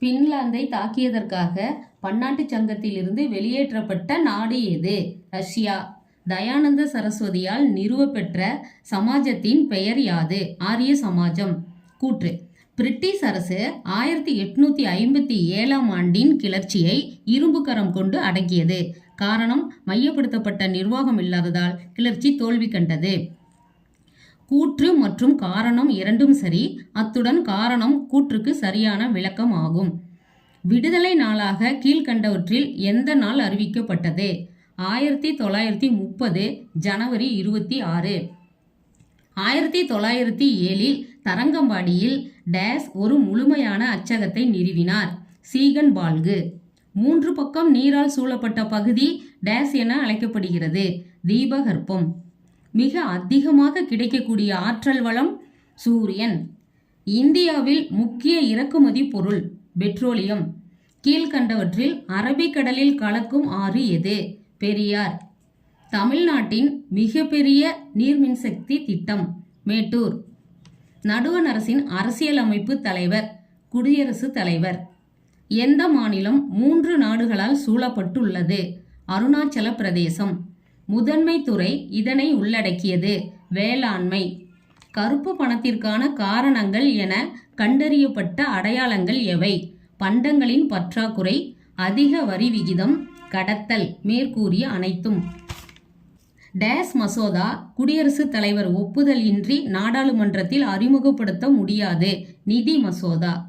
பின்லாந்தை தாக்கியதற்காக பன்னாட்டு சங்கத்திலிருந்து வெளியேற்றப்பட்ட நாடு எது ரஷ்யா. தயானந்த சரஸ்வதியால் நிறுவப்பெற்ற சமாஜத்தின் பெயர் யாது? ஆரிய சமாஜம். கூற்று. பிரிட்டிஷ் அரசு ஆயிரத்தி எட்நூத்தி ஐம்பத்தி ஏழாம் ஆண்டின் கிளர்ச்சியை இரும்பு கரம் கொண்டு அடக்கியது. காரணம் மையப்படுத்தப்பட்ட நிர்வாகம் இல்லாததால் கிளர்ச்சி தோல்வி கண்டது. கூற்று மற்றும் காரணம் இரண்டும் சரி. அத்துடன் காரணம் கூற்றுக்கு சரியான விளக்கம் ஆகும். விடுதலை நாளாக கீழ்கண்டவற்றில் எந்த நாள் அறிவிக்கப்பட்டது? ஆயிரத்தி தொள்ளாயிரத்தி முப்பது ஜனவரி இருபத்தி ஆறு. ஆயிரத்தி தொள்ளாயிரத்தி ஏழில் தரங்கம்பாடியில் டேஸ் ஒரு முழுமையான அச்சகத்தை நிறுவினார். சீகன் பால்கு. மூன்று பக்கம் நீரால் சூழப்பட்ட பகுதி டேஸ் என அழைக்கப்படுகிறது. தீபகற்பம். மிக அதிகமாக கிடைக்கக்கூடிய ஆற்றல் வளம் சூரியன். இந்தியாவில் முக்கிய இறக்குமதி பொருள் பெட்ரோலியம். கீழ்கண்டவற்றில் அரபிக்கடலில் கலக்கும் ஆறு எது? பெரியார். தமிழ்நாட்டின் மிகப்பெரிய நீர்மின்சக்தி திட்டம் மேட்டூர். நடுவண் அரசின் அரசியலமைப்பு தலைவர் குடியரசுத் தலைவர். எந்த மாநிலம் மூன்று நாடுகளால் சூழப்பட்டுள்ளது? அருணாச்சல பிரதேசம். முதன்மை துறை இதனை உள்ளடக்கியது. வேளாண்மை. கருப்பு பணத்திற்கான காரணங்கள் என கண்டறியப்பட்ட அடையாளங்கள் எவை? பண்டங்களின் பற்றாக்குறை அதிக வரி விகிதம் கடத்தல் மேற்கூறிய அனைத்தும். டேஸ் மசோதா குடியரசுத் தலைவர் ஒப்புதல் இன்றி நாடாளுமன்றத்தில் அறிமுகப்படுத்த முடியாது. நிதி மசோதா.